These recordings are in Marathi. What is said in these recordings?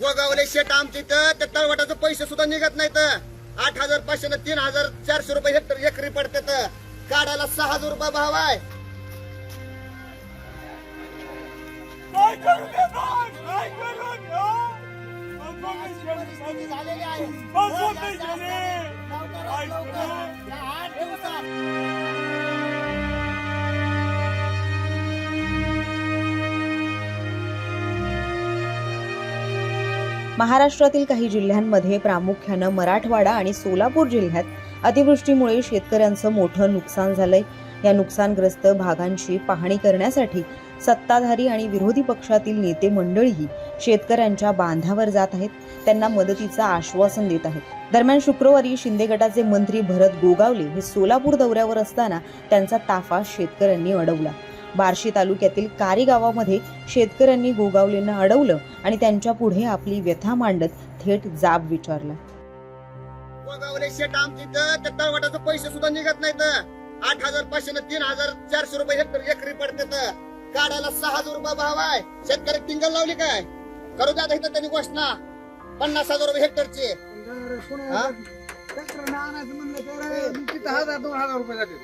गोगावले शेट आमच्या इथं त्या तळवटाचे पैसे सुद्धा निघत नाहीत. आठ हजार पाचशे तीन हजार चारशे रुपये हेक्टर एकरी पडतात. काढायला सहा हजार रुपये भाव आहे. दे, हा? झालेली आहे. महाराष्ट्रातील काही जिल्ह्यांमध्ये प्रामुख्यानं मराठवाडा आणि सोलापूर जिल्ह्यात अतिवृष्टीमुळे शेतकऱ्यांचं मोठं नुकसान झालंय. या नुकसानग्रस्त भागांची पाहणी करण्यासाठी सत्ताधारी आणि विरोधी पक्षातील नेते मंडळीही शेतकऱ्यांच्या बांधावर जात आहेत. त्यांना मदतीचं आश्वासन देत आहेत. दरम्यान शुक्रवारी शिंदे गटाचे मंत्री भरत गोगावले हे सोलापूर दौऱ्यावर असताना त्यांचा ताफा शेतकऱ्यांनी अडवला. बार्शी तालुक्यातील कारी गावामध्ये शेतकऱ्यांनी गोगावलेंना अडवलं आणि त्यांच्या पुढे आपली व्यथा मांडत थेट जाब विचारला. गोगावले शेट त्या तळवटाचे पैसे सुद्धा निघत नाहीत. आठ हजार पाचशे तीन हजार चारशे रुपये हेक्टर एकरी पडतात काढायला सहा हजार रुपये भाव आहे. शेतकरी टिंगल लावली काय? करू द्या इथं त्यांनी घोषणा. पन्नास हजार रुपये हेक्टरची? आणायचं म्हणलं तर हजार दोन हजार रुपये जाते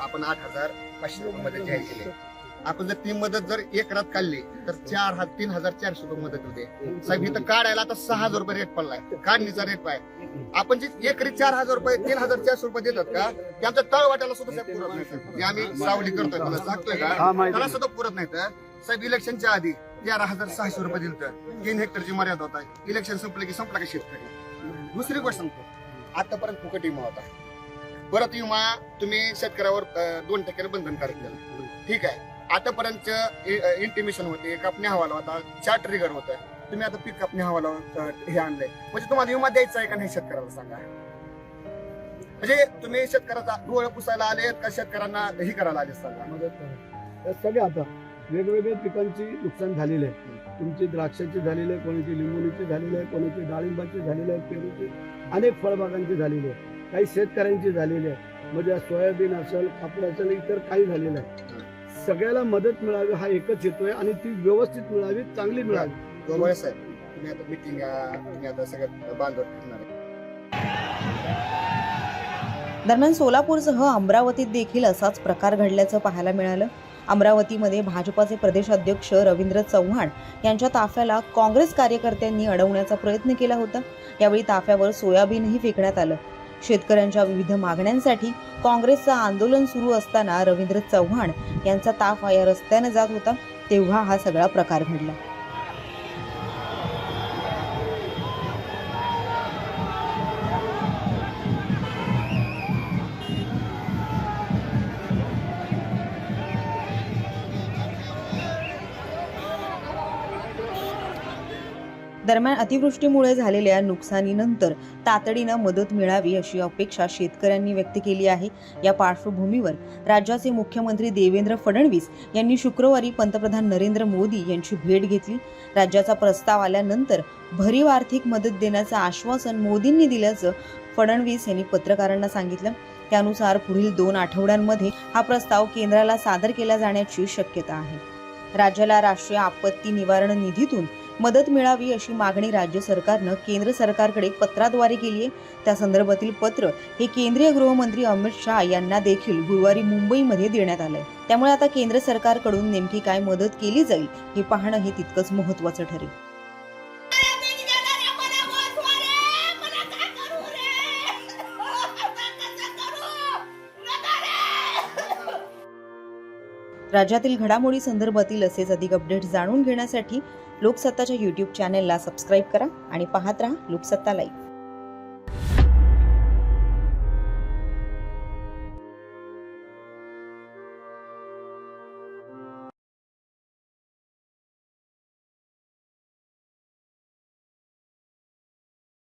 आपण आठ हजार पाचशे रुपये मदत जाहीर केली. आपण जर ती मदत जर एक रात काढली तर चार हजार तीन हजार चारशे रुपये मदत होते. साहेब इथं काढायला आता सहा हजार रुपये रेट पडलाय. काढणीचा रेट पाय. आपण जे एकरी चार हजार रुपये तीन हजार चारशे रुपये देतात का? ते आमच्या तळवाट्याला सुद्धा साहेब पुरत नाही. जे आम्ही सावली करतोय मला सांगतोय का? त्याला सुद्धा पुरत नाही तर साहेब इलेक्शनच्या आधी तेरा हजार सहाशे रुपये दिलं तीन हेक्टरची मर्यादा होता. इलेक्शन संपलं की संपला का शेतकरी? दुसरी गोष्ट सांगतो. आतापर्यंत फुकट विमा होता. परत विमा तुम्ही शेतकऱ्यावर अं, दोन टक्क्याने बंधनकारक केला ठीक आहे. आतापर्यंत इंटिमेशन होते कापणी हवाला होता चार ट्रिगर होतं. तुम्ही आता पीक कापणी हवाला अं, हे आणलंय. म्हणजे तुम्हाला विमा द्यायचा आहे का नाही शेतकऱ्याला सांगा. म्हणजे तुम्ही शेतकऱ्याचा डोळं पुसायला आले का शेतकऱ्यांना हे करायला आले सांगा. मदत करा. सगळे आता वेगवेगळ्या पिकांची नुकसान झालेले आहे. तुमची द्राक्षाची झालेली आहे कोणाची लिंबोणीची झालेली आहे कोणाची डाळिंबाची झालेली आहे पेरूची अनेक फळबागांची झालेली आहे. काही शेतकऱ्यांची झालेली आहे. म्हणजे सोयाबीन असेल कापूर असेल इतर काही झालेलं आहे. सगळ्याला मदत मिळावी हा एकच हेतू आहे आणि ती व्यवस्थित मिळावी चांगली मिळावी. गोगोळे साहेब तुम्ही आता मिटिंग तुम्ही आता सगळ्यात बांधवर फिरणार आहे. दरम्यान सोलापूरसह अमरावतीत देखील असाच प्रकार घडल्याचं पाहायला मिळालं. अमरावतीमध्ये भाजपाचे प्रदेश अध्यक्ष रवींद्र चव्हाण यांच्या ताफ्याला काँग्रेस कार्यकर्त्यांनी अडवण्याचा प्रयत्न केला होता. यावेळी ताफ्यावर सोयाबीनही फेकण्यात आलं. शेतकऱ्यांच्या विविध मागण्यांसाठी काँग्रेसचं आंदोलन सुरू असताना रवींद्र चव्हाण यांचा ताफा या रस्त्यानं जात होता तेव्हा हा सगळा प्रकार घडला. दरम्यान अतिवृष्टीमुळे झालेल्या नुकसानीनंतर तातडीनं मदत मिळावी अशी अपेक्षा शेतकऱ्यांनी व्यक्त केली आहे. या पार्श्वभूमीवर राज्याचे मुख्यमंत्री देवेंद्र फडणवीस यांनी शुक्रवारी पंतप्रधान नरेंद्र मोदी यांची भेट घेतली. राज्याचा प्रस्ताव आल्यानंतर भरीव आर्थिक मदत देण्याचं आश्वासन मोदींनी दिल्याचं फडणवीस यांनी पत्रकारांना सांगितलं. त्यानुसार पुढील दोन आठवड्यांमध्ये हा प्रस्ताव केंद्राला सादर केला जाण्याची शक्यता आहे. राज्याला राष्ट्रीय आपत्ती निवारण निधीतून मदत मिळावी अशी मागणी राज्य सरकारनं केंद्र सरकारकडे पत्राद्वारे केली आहे त्या संदर्भातील पत्र हे केंद्रीय गृहमंत्री अमित शहा यांना देखील गुरुवारी मुंबईमध्ये देण्यात आलंय. त्यामुळे आता केंद्र सरकारकडून नेमकी काय मदत केली जाईल हे पाहणं हे तितकंच महत्त्वाचं ठरेल. राज्यातील घडामोडी संदर्भातील असेच अधिक अपडेट जाणून घेण्यासाठी लोकसत्ताच्या यूट्यूब चॅनेलला सबस्क्राईब करा आणि पाहत राहा लोकसत्ता लाईव्ह